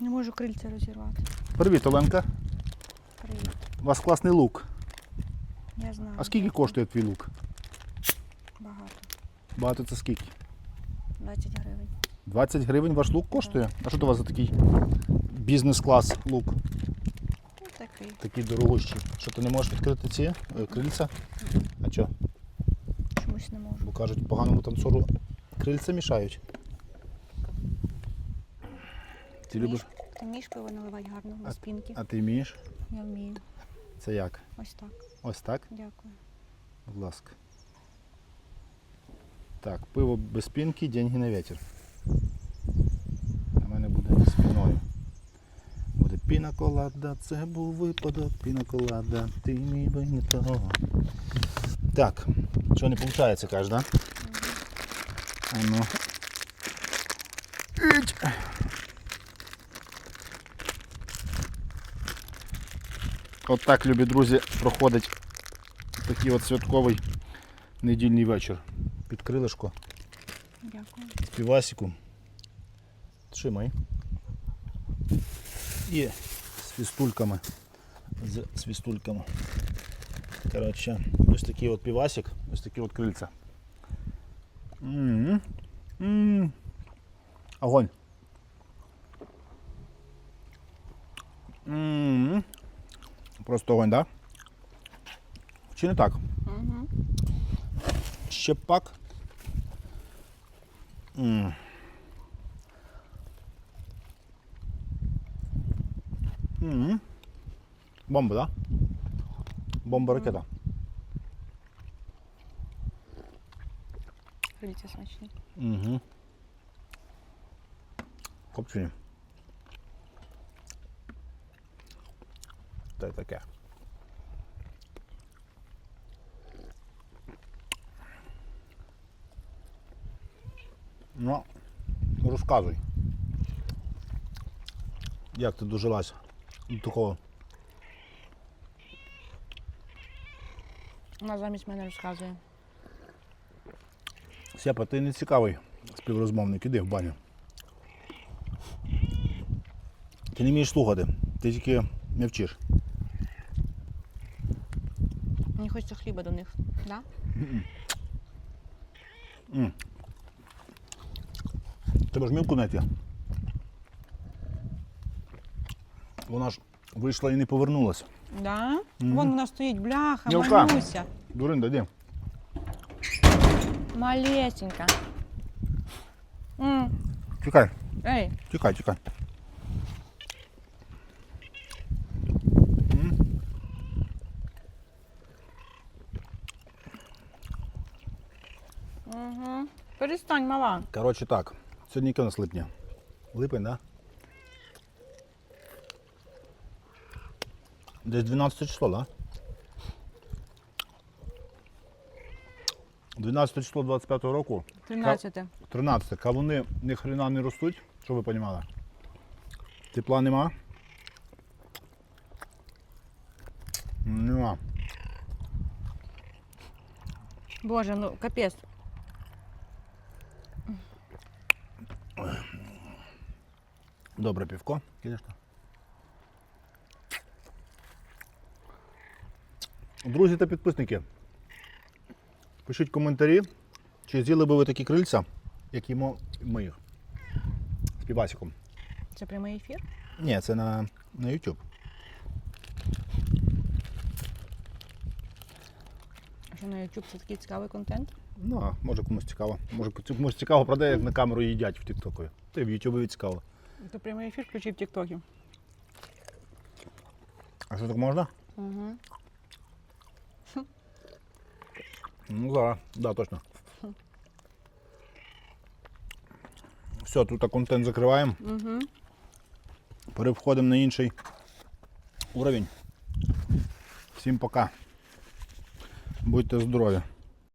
Не можу крильця розірвати. Привіт, Оленка. Привіт. У вас класний лук. Я знаю. А скільки коштує твій лук? Багато. Багато це скільки? 20 гривень. 20 гривень ваш лук коштує? А що це у вас за такий бізнес-клас лук? Ну такий. Такий дорогущий. Що ти не можеш відкрити ці е, крильця? А що? Чомусь не можу. Бо кажуть, поганому танцору крильця мішають. Ти любиш? Ти вмієш пиво наливати гарно без пінки? А ти вмієш? Я вмію. Це як? Ось так. Ось так? Дякую. Будь ласка. Так, пиво без пінки, деньги на ветер. У мене буде спиною. Буде піна колада, це був випадок, піна колада, ти мій би не того. Так, що не виходить, кажеш, да? А ну. Іть. От так, любі друзі, проходить такий от святковий недільний вечір. Під крилишко Дякую. з півасиком. Тримай. І з фістульками. З свістульками. Коротше, ось такий от півасик, ось такі от крильця. М. Огонь. М. Просто огонь, так? Да? Чи не так? Угу. Ще пак. М. М. Бомба, да? Бомба ракета. Крильця смачні. Угу. Копчені. Та таке. Ну, розказуй. Як ти дожилась до такого? Вона замість мене розказує. Сепа, ти не цікавий співрозмовник, іди в баню. Ти не вмієш слухати, ти тільки не вчиш. Мені хочеться хліба до них. Да? Тебе ж мілку знайти. Вона ж вийшла і не повернулася. Да? Вон вона стоїть, бляха, Мілка. малюся. Дуринда, де? Малесенька. М, Тікай, Ей, тікай, тікай. Угу. перестань, мала. Коротше так, сьогодні яке у нас липня? Липень, да? Десь 12 число, да? 12 число 25 року. 13. 13. Кавуни ні хрена не ростуть, щоб ви розуміли. Тепла нема. Нема. Боже, ну капець. Добре півко, звісно. Друзі та підписники. Пишіть коментарі, чи з'їли би ви такі крильця, як їмо ми їх. З півасиком. Це прямий ефір? Ні, це на, на YouTube. А Що на YouTube це такий цікавий контент? Ну, а може комусь цікаво. Може комусь цікаво про те, як на камеру їдять в Тіктоку. Та й в Ютубі цікаво. Це прямий ефір включив в Тіктокі. А що так можна? Угу. Ну, зараз, да, точно. Все, тут контент закриваємо. Угу. Переходимо на інший уровень. Всім пока. Будьте здорові.